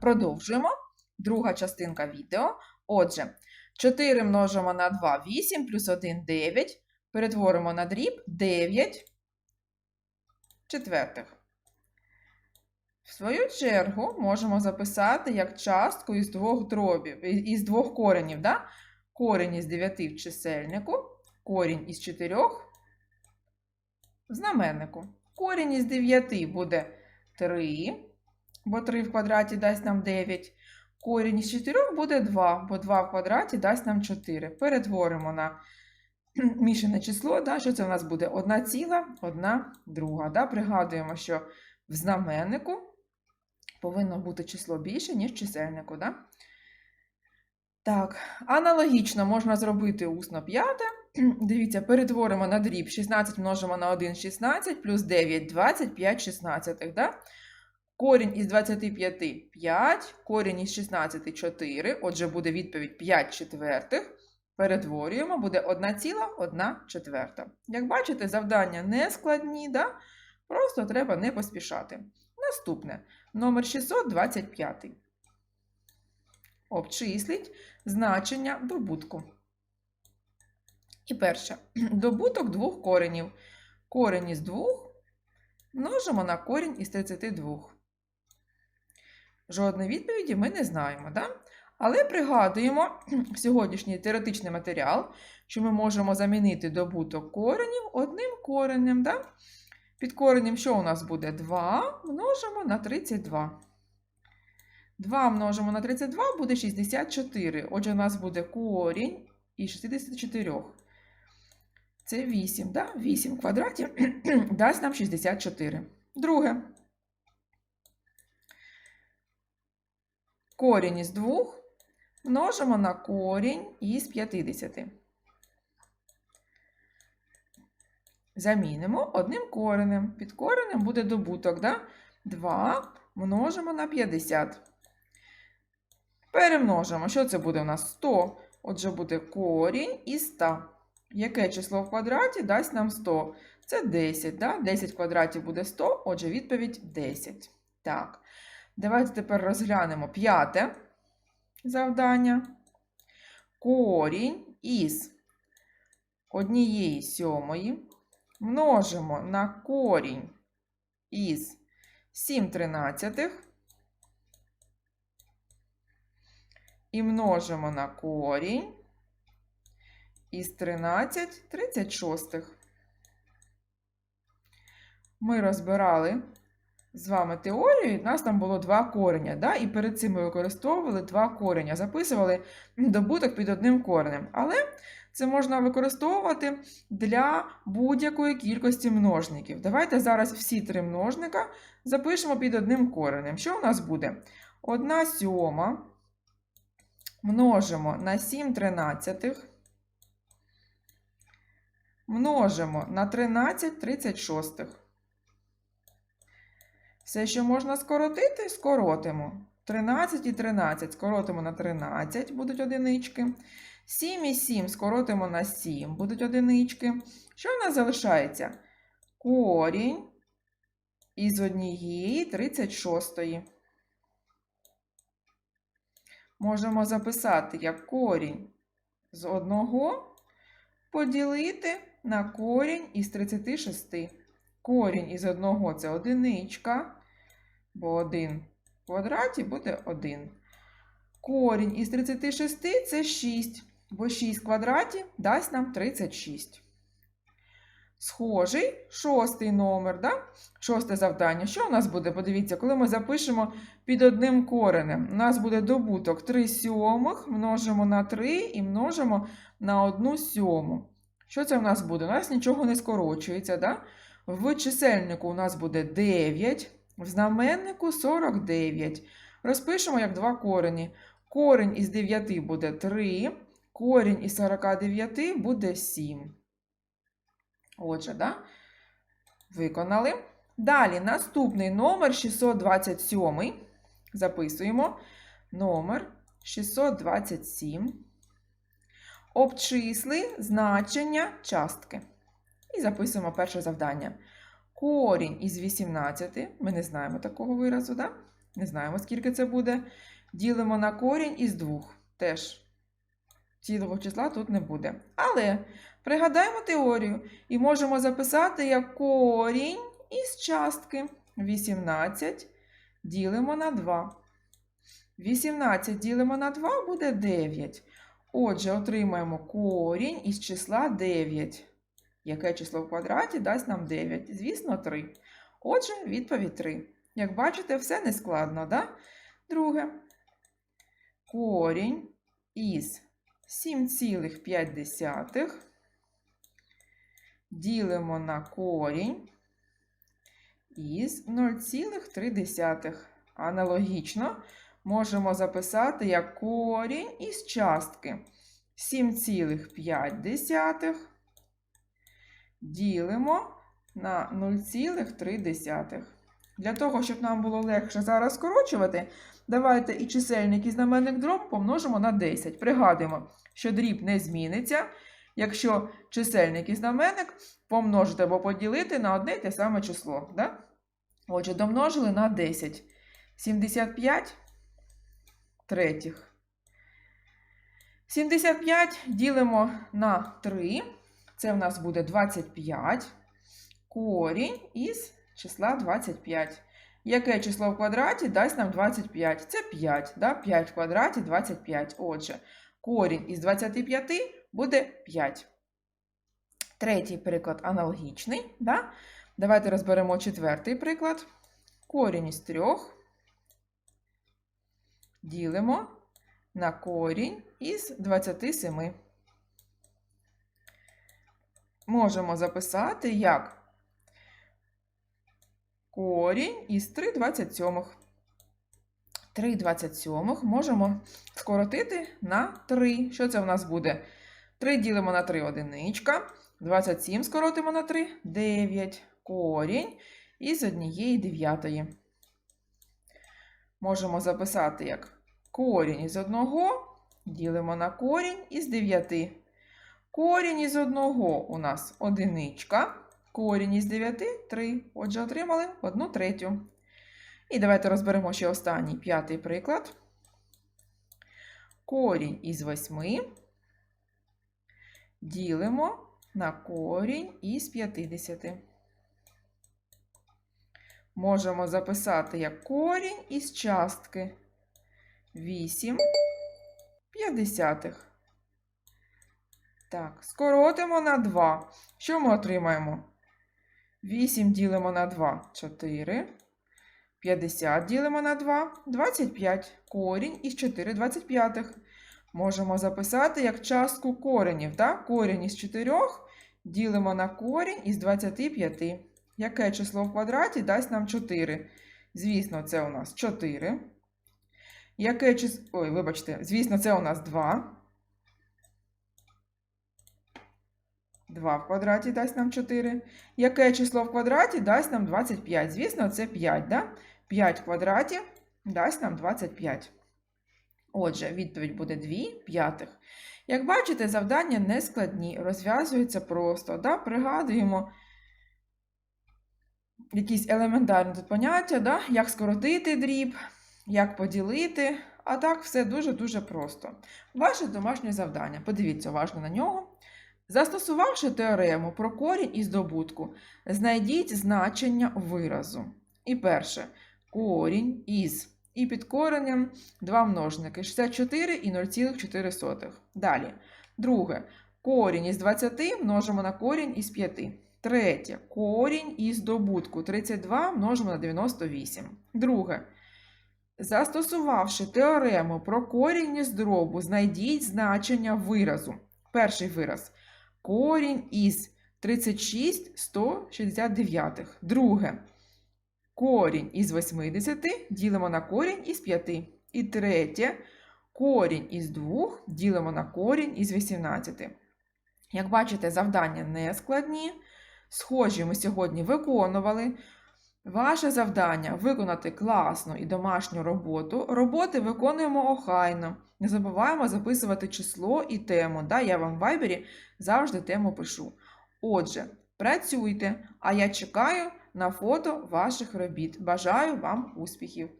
Продовжуємо. Друга частинка відео. Отже, 4 множимо на 2 8 плюс 1 9. Перетворимо на дріб 9 четвертих. В свою чергу можемо записати як частку із двох дробів, із двох коренів. Да? Корінь із 9 в чисельнику, корінь із 4 в знаменнику. Корінь із 9 буде 3, бо 3 в квадраті дасть нам 9. Корінь із 4 буде 2, бо 2 в квадраті дасть нам 4. Перетворимо на мішане число. Да? Що це у нас буде? 1 ціла, 1 друга. Да? Пригадуємо, що в знаменнику повинно бути число більше, ніж в чисельнику. Да? Так, аналогічно можна зробити усно п'яте. Дивіться, перетворимо на дріб 16 множимо на 1 16, плюс 9 25 16. Да? Корінь із 25 5, корінь із 16 4. Отже, буде відповідь 5 четвертих. Перетворюємо, буде 1 ціла, 1 четверта. Як бачите, завдання не складні, да? просто треба не поспішати. Наступне номер 625. Обчисліть значення добутку. І перше. Добуток двох коренів. Корень із двох множимо на корінь із 32. Жодної відповіді ми не знаємо, да? але пригадуємо сьогоднішній теоретичний матеріал, що ми можемо замінити добуток коренів одним коренем. Да? Під коренем що у нас буде? 2 множимо на 32. 2 множимо на 32 буде 64. Отже, у нас буде корінь із 64. Це 8, да? 8 квадратів дасть нам 64. Друге. Корінь із 2 множимо на корінь із 50. Замінимо одним коренем. Під коренем буде добуток, да? 2 множимо на 50. Перемножимо. Що це буде у нас? 100. Отже, буде корінь із 100. Яке число в квадраті дасть нам 100? Це 10. Да? 10 квадратів буде 100, отже, відповідь 10. Так. Давайте тепер розглянемо п'яте завдання. Корінь із однієї сьомої множимо на корінь із 7 тринадцятих і множимо на корінь із 13 36. Ми розбирали з вами теорію, у нас там було два кореня, да? і перед цим ми використовували два кореня, записували добуток під одним коренем. Але це можна використовувати для будь-якої кількості множників. Давайте зараз всі три множника запишемо під одним коренем. Що у нас буде? 1 сьома множимо на 7 тринадцятих, множимо на 13 36. Все, що можна скоротити, скоротимо. 13 і 13 скоротимо на 13, будуть одинички. 7 і 7 скоротимо на 7, будуть одинички. Що в нас залишається? Корінь із однієї 36. Можемо записати як корінь з одного поділити на корінь із 36. Корінь із одного це одиничка, бо 1 в квадраті буде 1. Корінь із 36 це 6, бо 6 в квадраті дасть нам 36. Схожий шостий номер, да? шосте завдання. Що у нас буде? Подивіться, коли ми запишемо під одним коренем. У нас буде добуток 3 сьомих, множимо на 3 і множимо на 1 сьому. Що це у нас буде? У нас нічого не скорочується. Да? В чисельнику у нас буде 9, в знаменнику 49. Розпишемо як два корені. Корінь із 9 буде 3, корінь із 49 буде 7. Отже, да? виконали. Далі наступний номер 627. Записуємо. Номер 627. Обчисли значення частки. І записуємо перше завдання. Корінь із 18, ми не знаємо такого виразу, да? Не знаємо, скільки це буде. Ділимо на корінь із 2. Теж цілого числа тут не буде. Але пригадаємо теорію і можемо записати як корінь із частки 18 ділимо на 2. 18 ділимо на 2 буде 9. Отже, отримаємо корінь із числа 9. Яке число в квадраті дасть нам 9? Звісно, 3. Отже, відповідь 3. Як бачите, все нескладно, да? Друге. Корінь із 7,5 ділимо на корінь із 0,3. Аналогічно можемо записати як корінь із частки 7,5 ділимо на 0,3. Для того, щоб нам було легше зараз скорочувати, давайте і чисельник і знаменник дроб помножимо на 10. Пригадуємо, що дріб не зміниться, якщо чисельник і знаменник помножити або поділити на одне те саме число. Да? Отже, домножили на 10. 75 третіх. 75 ділимо на 3. Це в нас буде 25. Корінь із числа 25. Яке число в квадраті дасть нам 25? Це 5. Да? 5 в квадраті 25. Отже, корінь із 25 буде 5. Третій приклад аналогічний. Да? Давайте розберемо четвертий приклад. Корінь із 3 ділимо на корінь із 27. Можемо записати як корінь із 3 27. 3 27 можемо скоротити на 3. Що це в нас буде? 3 ділимо на 3 одиничка. 27 скоротимо на 3 9. Корінь із однієї дев'ятої. Можемо записати як корінь із 1 ділимо на корінь із 9. Корінь із 1 у нас одиничка. Корінь із 9 3. Отже, отримали 1 третю. І давайте розберемо ще останній п'ятий приклад. Корінь із 8 ділимо на корінь із 50. Можемо записати як корінь із частки 8 п'ятдесятих. Так, скоротимо на 2. Що ми отримаємо? 8 ділимо на 2 4. 50 ділимо на 2 25. Корінь із 4 25. Можемо записати як частку коренів. Так? Корінь із 4 ділимо на корінь із 25. Яке число в квадраті дасть нам 4? Звісно, це у нас 4. Яке число. Ой, вибачте, звісно, це у нас 2. 2 в квадраті дасть нам 4. Яке число в квадраті дасть нам 25? Звісно, це 5, да? 5 в квадраті дасть нам 25. Отже, відповідь буде 2 п'ятих. Як бачите, завдання не складні, розв'язуються просто. Да? Пригадуємо якісь елементарні тут поняття, да? як скоротити дріб, як поділити. А так, все дуже-дуже просто. Ваше домашнє завдання. Подивіться уважно на нього. Застосувавши теорему про корінь і здобутку, знайдіть значення виразу. І перше корінь із. І під коренем два множники 64 і 0,4. Далі. Друге. Корінь із 20 множимо на корінь із 5. Третє. Корінь із добутку 32 множимо на 98. Друге. Застосувавши теорему про корінь із дробу, знайдіть значення виразу. Перший вираз. Корінь із 36 169. Друге. Корінь із 80 ділимо на корінь із 5. І третє. Корінь із 2 ділимо на корінь із 18. Як бачите, завдання не складні. Схожі ми сьогодні виконували. Ваше завдання виконати класну і домашню роботу. Роботи виконуємо охайно. Не забуваємо записувати число і тему. Да, Я вам в вайбері завжди тему пишу. Отже, працюйте, а я чекаю на фото ваших робіт. Бажаю вам успіхів!